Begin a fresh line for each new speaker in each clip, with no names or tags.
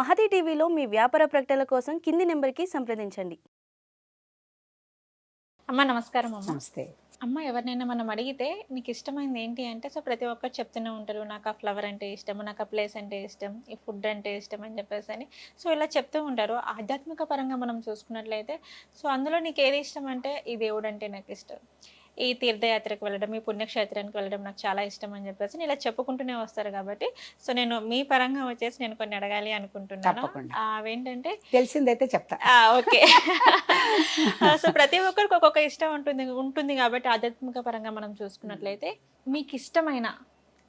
మహతి టీవీలో మీ వ్యాపార ప్రకటనల కోసం కింది నెంబర్కి సంప్రదించండి.
అమ్మ నమస్కారం అమ్మ.
నమస్తే.
అమ్మ ఎవరినైనా మనం అడిగితే నీకు ఇష్టమైంది ఏంటి అంటే సో ప్రతి ఒక్కరు చెప్తూనే ఉంటారు నాకు ఆ ఫ్లవర్ అంటే ఇష్టం నాకు ఆ ప్లేస్ అంటే ఇష్టం ఈ ఫుడ్ అంటే ఇష్టం అని చెప్పేసి అని. సో ఇలా చెప్తూ ఉంటారు. ఆధ్యాత్మిక పరంగా మనం చూసుకున్నట్లయితే సో అందులో నీకు ఏది ఇష్టం అంటే ఈ దేవుడు అంటే నాకు ఇష్టం. ఈ తీర్థయాత్రకు వెళ్ళడం ఈ పుణ్యక్షేత్రానికి వెళ్ళడం నాకు చాలా ఇష్టం అని చెప్పేసి నేను ఇలా చెప్పుకుంటూనే వస్తారు కాబట్టి సో నేను మీ పరంగా వచ్చేసి నేను కొన్ని అడగాలి అనుకుంటున్నాను. అవేంటంటే
తెలిసిందైతే చెప్తా.
ఓకే. సో ప్రతి ఒక్కరికి ఒక్కొక్క ఇష్టం ఉంటుంది ఉంటుంది కాబట్టి ఆధ్యాత్మిక పరంగా మనం చూసుకున్నట్లయితే మీకు ఇష్టమైన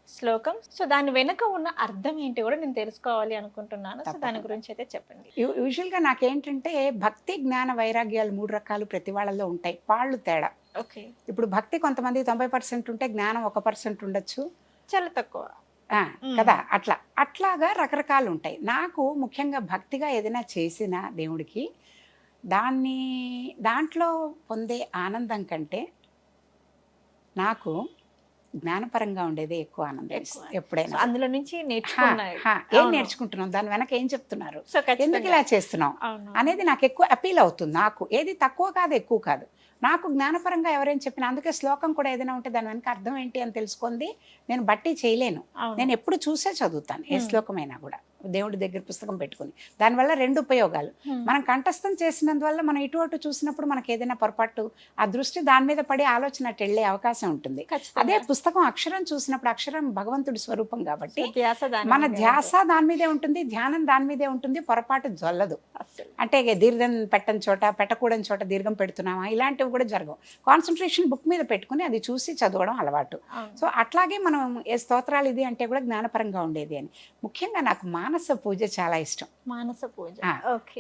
శ్లోకం. సో దాని వెనుక ఉన్న అర్థం ఏంటి కూడా నేను తెలుసుకోవాలి అనుకుంటున్నాను. సో దాని. గురించి అయితే చెప్పండి.
యూజువల్గా నాకేంటంటే భక్తి జ్ఞాన వైరాగ్యాలు మూడు రకాలు ప్రతి వాళ్ళలో ఉంటాయి. పాళ్ళు తేడా.
ఓకే.
ఇప్పుడు భక్తి కొంతమంది తొంభై పర్సెంట్ ఉంటే జ్ఞానం ఒక పర్సెంట్ ఉండొచ్చు.
చాలా తక్కువ.
కదా? అట్లా. అట్లాగా రకరకాలు ఉంటాయి. నాకు ముఖ్యంగా భక్తిగా ఏదైనా చేసిన దేవుడికి దాన్ని దాంట్లో పొందే ఆనందం కంటే నాకు జ్ఞానపరంగా ఉండేదే ఎక్కువ ఆనందం ఎప్పుడైనా.
అందులో నుంచి
ఏం. నేర్చుకుంటున్నాం? దాని వెనక ఏం చెప్తున్నారు? ఎందుకు ఇలా చేస్తున్నాం? అనేది నాకు ఎక్కువ అపీల్ అవుతుంది. నాకు ఏది తక్కువ కాదు ఎక్కువ కాదు. నాకు జ్ఞానపరంగా ఎవరైనా చెప్పిన అందుకే శ్లోకం కూడా ఏదైనా ఉంటే దాని వెనక అర్థం ఏంటి అని తెలుసుకుంది నేను బట్టి చేయలేను. నేను ఎప్పుడు చూసే చదువుతాను ఏ. శ్లోకమైనా కూడా. దేవుడి దగ్గర పుస్తకం పెట్టుకుని. దానివల్ల రెండు ఉపయోగాలు. మనం కంఠస్థం చేసినందువల్ల మనం ఇటు అటు చూసినప్పుడు మనకి ఏదైనా పొరపాటు ఆ దృష్టి దాని మీద పడి ఆలోచన వెళ్ళే అవకాశం ఉంటుంది. అదే పుస్తకం అక్షరం చూసినప్పుడు అక్షరం భగవంతుడి స్వరూపం కాబట్టి మన ధ్యాస దాని మీదే ఉంటుంది ధ్యానం దాని మీదే ఉంటుంది పొరపాటు జొల్లదు. అంటే దీర్ఘం పెట్టని చోట పెట్టకూడని చోట దీర్ఘం పెడుతున్నామా? ఇలాంటివి కూడా జరగవు. కాన్సన్ట్రేషన్ బుక్ మీద పెట్టుకుని అది చూసి చదవడం అలవాటు. సో అట్లాగే మనం ఏ స్తోత్రాలు ఇది అంటే కూడా జ్ఞానపరంగా ఉండేది అని. ముఖ్యంగా నాకు మానస పూజ చాలా ఇష్టం.
మానస పూజ.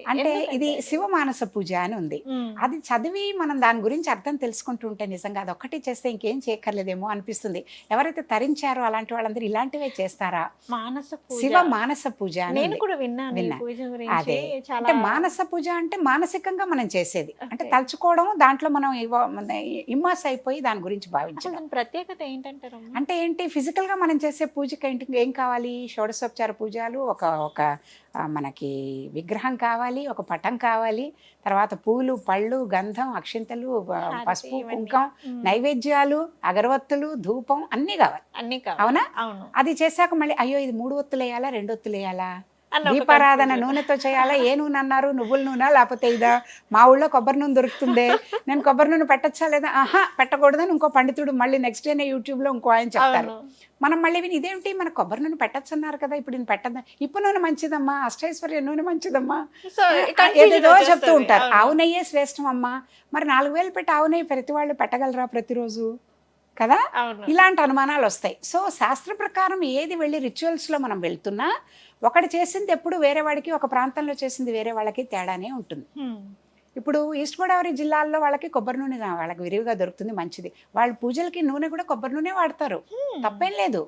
అంటే ఇది? శివ మానస పూజ అని ఉంది. అది చదివి మనం దాని గురించి అర్థం తెలుసుకుంటూ ఉంటే నిజంగా అది ఒక్కటి చేస్తే ఇంకేం చేయక్కర్లేదేమో అనిపిస్తుంది. ఎవరైతే తరించారో అలాంటి వాళ్ళందరూ ఇలాంటివే చేస్తారా?
మానస
శివ మానస పూజ
నేను. కూడా విన్నాను
అదే. అంటే మానస పూజ అంటే మానసికంగా మనం చేసేది. అంటే. తలుచుకోవడం దాంట్లో మనం ఇమ్మాస్ అయిపోయి దాని గురించి
దాని ప్రత్యేకత ఏంటంటారు
అంటే ఏంటి? physical గా మనం చేసే పూజకి ఏంటి? ఏం కావాలి? షోడశోపచార పూజలు ఒక ఒక ఆ, మనకి విగ్రహం కావాలి ఒక పటం కావాలి తర్వాత పూలు పళ్ళు గంధం అక్షింతలు పసుపు. కుంకం నైవేద్యాలు అగరవత్తులు ధూపం అన్నీ కావాలి.
అన్ని కావాలి.
అవునా?
అవును.
అది చేశాక మళ్ళీ అయ్యో ఇది మూడు ఒత్తులు వేయాలా రెండు ఒత్తులు వేయాలా
ఒక
దీపారాధన. నూనెతో చేయాలా? ఏ నూనె అన్నారు? నువ్వుల నూనె? లేకపోతే ఇదా? మా ఊళ్ళో కొబ్బరి నూనె దొరుకుతుందే? నేను కొబ్బరి నూనె పెట్టచ్చా లేదా? ఆహా పెట్టకూడదని ఇంకో పండితుడు మళ్ళీ నెక్స్ట్ డేనే యూట్యూబ్లో ఇంకో ఆయన చెప్తారు. మనం మళ్ళీ విని ఇదేంటి? మన కొబ్బరి నూనె పెట్టచ్చు అన్నారు కదా? ఇప్పుడు నేను పెట్టద్దా ఇప్పు నూనె మంచిదమ్మా? అష్టైశ్వర్య నూనె మంచిదమ్మా? ఏదేదో చెప్తూ. ఉంటారు.
అవును.
ఆవు నెయ్యే శ్రేష్టం అమ్మా. మరి నాలుగు వేలు పెట్టి ఆవు నెయ్యి ప్రతి వాళ్ళు పెట్టగలరా ప్రతిరోజు? కదా? ఇలాంటి అనుమానాలు వస్తాయి. సో శాస్త్ర ప్రకారం ఏది వెళ్ళి రిచువల్స్లో మనం వెళ్తున్నా ఒకటి చేసింది ఎప్పుడు వేరే వాడికి ఒక ప్రాంతంలో చేసింది వేరే వాళ్ళకి తేడానే ఉంటుంది. ఇప్పుడు ఈస్ట్ గోదావరి జిల్లాల్లో వాళ్ళకి కొబ్బరి నూనె వాళ్ళకి విరివిగా దొరుకుతుంది మంచిది. వాళ్ళ పూజలకి నూనె కూడా కొబ్బరి నూనె వాడతారు. తప్పేం లేదు.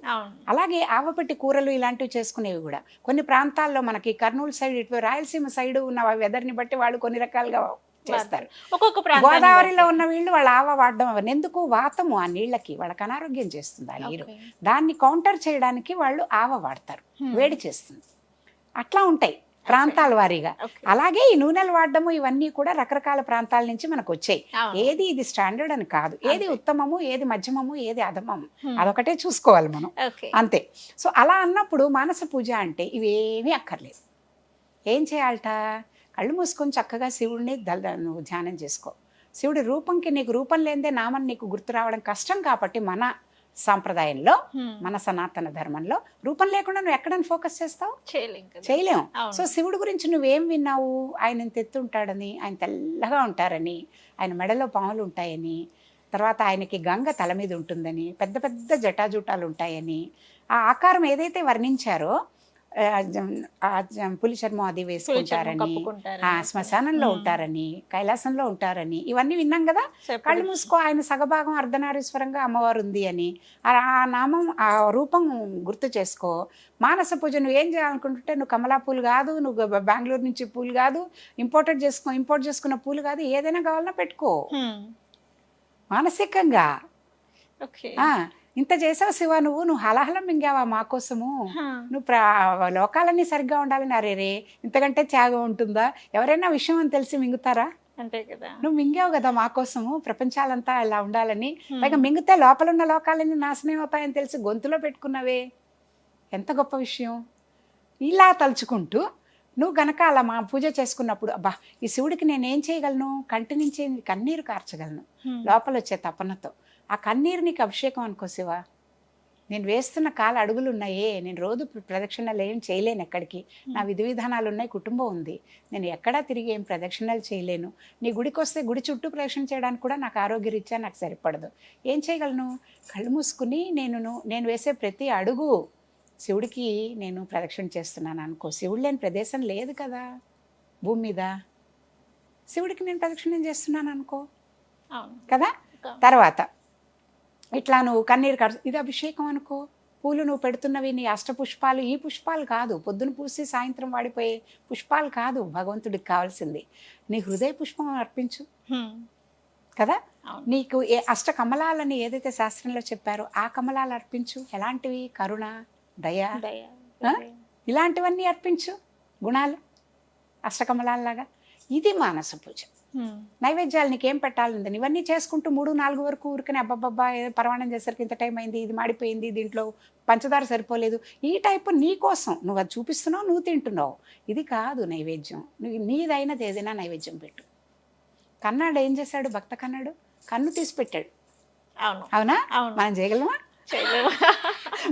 అలాగే ఆవపెట్టి కూరలు ఇలాంటివి చేసుకునేవి కూడా. కొన్ని ప్రాంతాల్లో మనకి కర్నూలు సైడ్ ఇటు రాయలసీమ సైడ్ ఉన్న వెదర్ని బట్టి వాళ్ళు కొన్ని రకాలుగా చేస్తారు. గోదావరిలో ఉన్న వీళ్ళు వాళ్ళ ఆవ వాడడం అవన్నీ ఎందుకు? వాతము ఆ నీళ్ళకి వాళ్ళకి అనారోగ్యం చేస్తుంది ఆ నీరు. దాన్ని కౌంటర్ చేయడానికి వాళ్ళు ఆవ వాడతారు వేడి చేస్తుంది. అట్లా ఉంటాయి ప్రాంతాల వారీగా. అలాగే ఈ నూనెలు వాడడము ఇవన్నీ కూడా రకరకాల ప్రాంతాల నుంచి మనకు వచ్చాయి. ఏది ఇది స్టాండర్డ్ అని కాదు. ఏది. ఉత్తమము ఏది మధ్యమము ఏది అధమము. అదొకటే చూసుకోవాలి మనం. అంతే. సో అలా అన్నప్పుడు మానస పూజ అంటే ఇవేమీ అక్కర్లేదు. ఏం చేయాలట? కళ్ళు మూసుకొని చక్కగా శివుడిని దల్ నువ్వు ధ్యానం చేసుకో శివుడి రూపంకి నీకు రూపం లేనిదే నామని నీకు గుర్తు రావడం కష్టం కాబట్టి మన సాంప్రదాయంలో. మన సనాతన ధర్మంలో రూపం లేకుండా నువ్వు ఎక్కడని ఫోకస్ చేస్తావు. చేయలేము. సో శివుడి గురించి నువ్వేం విన్నావు ఆయన ఉంటాడని ఆయన తెల్లగా ఉంటారని ఆయన మెడలో పాములు ఉంటాయని తర్వాత ఆయనకి గంగ తల మీద ఉంటుందని పెద్ద పెద్ద జటాజుటాలు ఉంటాయని ఆ ఆకారం ఏదైతే వర్ణించారో పులి చర్మం అది వేసుకుంటారని శ్మశానంలో. ఉంటారని కైలాసంలో ఉంటారని ఇవన్నీ విన్నాం కదా. కళ్ళు మూసుకో ఆయన సగభాగం అర్ధనారీశ్వరంగా అమ్మవారు ఉంది అని. ఆ నామం ఆ రూపం గుర్తు చేసుకో. మానస పూజ నువ్వు ఏం చేయాలనుకుంటుంటే నువ్వు కమలా పూలు కాదు నువ్వు బెంగళూరు నుంచి పూలు కాదు ఇంపోర్టెడ్ చేసుకో ఇంపోర్ట్ చేసుకున్న పూలు కాదు ఏదైనా కావాలన్నా పెట్టుకో. మానసికంగా. ఇంత చేసావు శివ నువ్వు నువ్వు హలహలం మింగావా మా కోసము. నువ్వు ప్ర లోకాలన్నీ సరిగ్గా ఉండాలని అరే రే. ఇంతకంటే త్యాగం ఉంటుందా? ఎవరైనా విషయం అని తెలిసి మింగుతారా?
అంతే కదా.
నువ్వు మింగావు కదా మా కోసము? ప్రపంచాలంతా ఇలా ఉండాలని. పైగా మింగితే లోపల ఉన్న లోకాలన్నీ నాశనం అవుతాయని తెలిసి గొంతులో పెట్టుకున్నవే. ఎంత గొప్ప విషయం. ఇలా తలుచుకుంటూ నువ్వు గనక అలా మా పూజ చేసుకున్నప్పుడు అబ్బా ఈ శివుడికి నేను ఏం చేయగలను? కంటి నుంచి కన్నీరు కార్చగలను. లోపల వచ్చే తపనతో. ఆ కన్నీరు నీకు అభిషేకం అనుకో శివ. నేను వేస్తున్న కాల అడుగులు ఉన్నాయే. నేను రోజు ప్రదక్షిణలు ఏం చేయలేను ఎక్కడికి. నా విధి విధానాలు ఉన్నాయి కుటుంబం ఉంది. నేను ఎక్కడా తిరిగి ఏం ప్రదక్షిణలు చేయలేను. నీ గుడికి వస్తే గుడి చుట్టూ ప్రదక్షిణ చేయడానికి కూడా నాకు ఆరోగ్యరీత్యా నాకు సరిపడదు. ఏం చేయగలను? కళ్ళు మూసుకుని నేను నేను వేసే ప్రతి అడుగు శివుడికి నేను ప్రదక్షిణ చేస్తున్నాను అనుకో శివుడు లేని ప్రదేశం లేదు కదా భూమి మీద. శివుడికి నేను ప్రదక్షిణం చేస్తున్నాను అనుకో. కదా? తర్వాత ఇట్లా నువ్వు కన్నీరు కడు ఇది అభిషేకం అనుకో. పూలు నువ్వు పెడుతున్నవి నీ అష్టపుష్పాలు ఈ పుష్పాలు కాదు. పొద్దున పూసి సాయంత్రం వాడిపోయే పుష్పాలు కాదు భగవంతుడికి కావాల్సింది. నీ హృదయ పుష్పం అర్పించు. కదా. నీకు ఏ అష్ట కమలాలని ఏదైతే శాస్త్రంలో చెప్పారో ఆ కమలాలు అర్పించు. ఎలాంటివి? కరుణ దయ? ఇలాంటివన్నీ అర్పించు గుణాలు అష్టకమలాల్లాగా. ఇది మానస పూజ. నైవేద్యాలు నీకేం పెట్టాలంది ఇవన్నీ చేసుకుంటూ మూడు నాలుగు వరకు ఊరికనే అబ్బబ్బబ్బా ఏదో పరమాణం చేసరికి ఇంత టైం అయింది ఇది మాడిపోయింది దీంట్లో పంచదార సరిపోలేదు. ఈ టైపు నీ కోసం నువ్వు అది చూపిస్తున్నావు నువ్వు తింటున్నావు. ఇది కాదు నైవేద్యం. నువ్వు నీదైనది ఏదైనా నైవేద్యం పెట్టు. కన్నాడు ఏం చేశాడు? భక్త కన్నాడు? కన్ను తీసి పెట్టాడు.
అవును.
మనం చేయగలమా.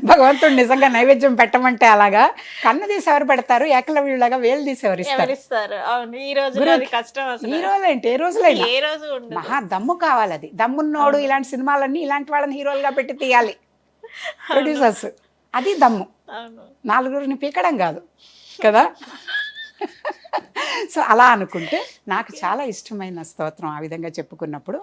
భగవంతుడు నిజంగా నైవేద్యం పెట్టమంటే అలాగా? కన్ను తీసి ఎవరు పెడతారు? ఏకలవ్యులాగా వేలు తీసి ఎవరు ఇస్తారు?
ఈ రోజు
రోజులేంటి? ఏ రోజులైనా. మహా దమ్ము కావాలి అది దమ్మున్నోడు. ఇలాంటి సినిమాలన్నీ ఇలాంటి వాళ్ళని హీరోలుగా పెట్టి తీయాలి. ప్రొడ్యూసర్స్. అది దమ్ము. నాలుగురిని పీకడం కాదు. కదా? సో అలా అనుకుంటే నాకు చాలా ఇష్టమైన స్తోత్రం ఆ విధంగా చెప్పుకున్నప్పుడు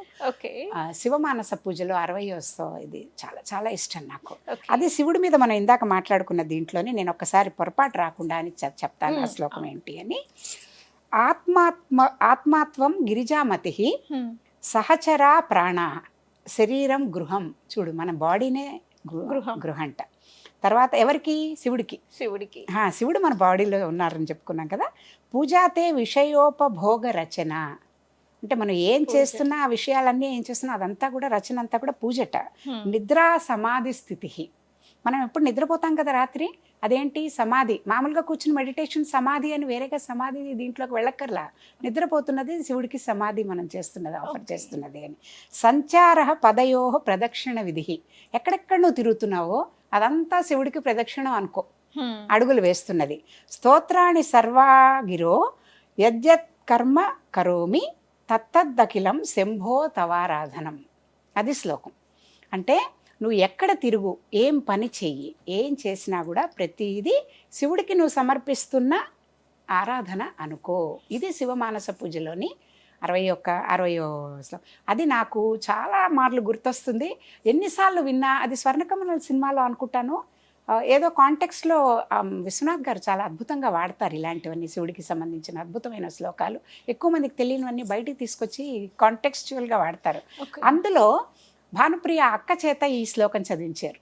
శివమానస పూజలో అరవై స్తవం ఇది చాలా చాలా ఇష్టం నాకు అది శివుడి మీద మనం ఇందాక మాట్లాడుకున్న దీంట్లోనే నేను ఒక్కసారి పొరపాటు రాకుండా అని చెప్- చెప్తాను ఆ. శ్లోకం ఏంటి అని ఆత్మాత్మ ఆత్మాత్వం గిరిజామతి. సహచరా ప్రాణ శరీరం గృహం చూడు మన బాడీనే గృహ
గృహం.
గృహంట తర్వాత ఎవరికి? శివుడికి.
శివుడికి.
శివుడు మన బాడీలో ఉన్నారని చెప్పుకున్నాం కదా. పూజాతే విషయోపభోగ రచన. అంటే మనం ఏం. చేస్తున్నా ఆ విషయాలన్నీ ఏం చేస్తున్నా అదంతా కూడా రచన అంతా కూడా పూజట. నిద్రా సమాధి స్థితి మనం ఎప్పుడు నిద్రపోతాం కదా రాత్రి? అదేంటి? సమాధి. మామూలుగా కూర్చుని మెడిటేషన్ సమాధి అని వేరేగా సమాధి దీంట్లోకి వెళ్ళక్కర్లా. నిద్రపోతున్నది శివుడికి సమాధి మనం చేస్తున్నది ఆఫర్. చేస్తున్నది అని. సంచార పదయో ప్రదక్షిణ విధి. ఎక్కడెక్కడ నువ్వు తిరుగుతున్నావో అదంతా శివుడికి ప్రదక్షిణం అనుకో. అడుగులు వేస్తున్నది. స్తోత్రాన్ని సర్వాగిరో యద్యత్ కర్మ కరోమి తత్తద్దఖిలం శంభో తవారాధనం. అది శ్లోకం. అంటే నువ్వు ఎక్కడ తిరుగు ఏం పని చెయ్యి ఏం చేసినా కూడా ప్రతిదీ శివుడికి నువ్వు సమర్పిస్తున్న ఆరాధన అనుకో. ఇది శివమానస పూజలోని అరవై ఒక్క అరవయో అది నాకు చాలా మార్లు గుర్తొస్తుంది. ఎన్నిసార్లు విన్నా అది స్వర్ణకమల సినిమాలో అనుకుంటాను. ఏదో కాంటెక్స్లో విశ్వనాథ్ గారు చాలా అద్భుతంగా వాడతారు ఇలాంటివన్నీ శివుడికి సంబంధించిన అద్భుతమైన శ్లోకాలు. ఎక్కువ మందికి తెలియనివన్నీ బయటికి తీసుకొచ్చి కాంటెక్స్చువల్గా వాడతారు. అందులో భానుప్రియ అక్క చేత ఈ శ్లోకం చదివించారు.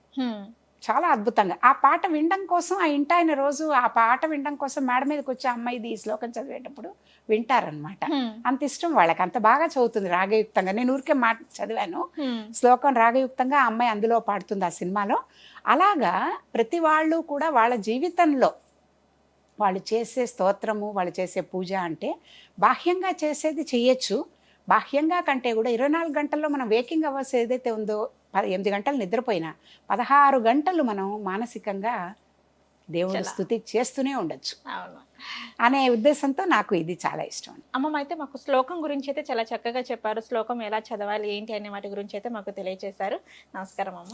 చాలా అద్భుతంగా. ఆ పాట వినడం కోసం ఆ ఇంట ఆయన రోజు ఆ పాట వినడం కోసం మేడ మీదకి వచ్చి అమ్మాయిది ఈ శ్లోకం చదివేటప్పుడు వింటారనమాట. అంత ఇష్టం వాళ్ళకి. అంత బాగా చదువుతుంది రాగయుక్తంగా. నేను ఊరికే మాట చదివాను. శ్లోకం రాగయుక్తంగా ఆ అమ్మాయి అందులో పాడుతుంది ఆ సినిమాలో. అలాగా ప్రతి వాళ్ళు కూడా వాళ్ళ జీవితంలో వాళ్ళు చేసే స్తోత్రము వాళ్ళు చేసే పూజ అంటే బాహ్యంగా చేసేది చెయ్యొచ్చు బాహ్యంగా కంటే కూడా ఇరవై నాలుగు గంటల్లో మనం వేకింగ్ అవర్స్ ఏదైతే ఉందో ఎనిమిది గంటలు నిద్రపోయినా పదహారు గంటలు మనం మానసికంగా దేవుడి
చాలా.
స్థుతి చేస్తూనే ఉండొచ్చు. అనే ఉద్దేశంతో నాకు ఇది చాలా ఇష్టం
అమ్మమ్మ అయితే మాకు శ్లోకం గురించి అయితే చాలా చక్కగా చెప్పారు. శ్లోకం ఎలా చదవాలి ఏంటి అనే వాటి గురించి అయితే మాకు తెలియజేశారు నమస్కారం అమ్మ.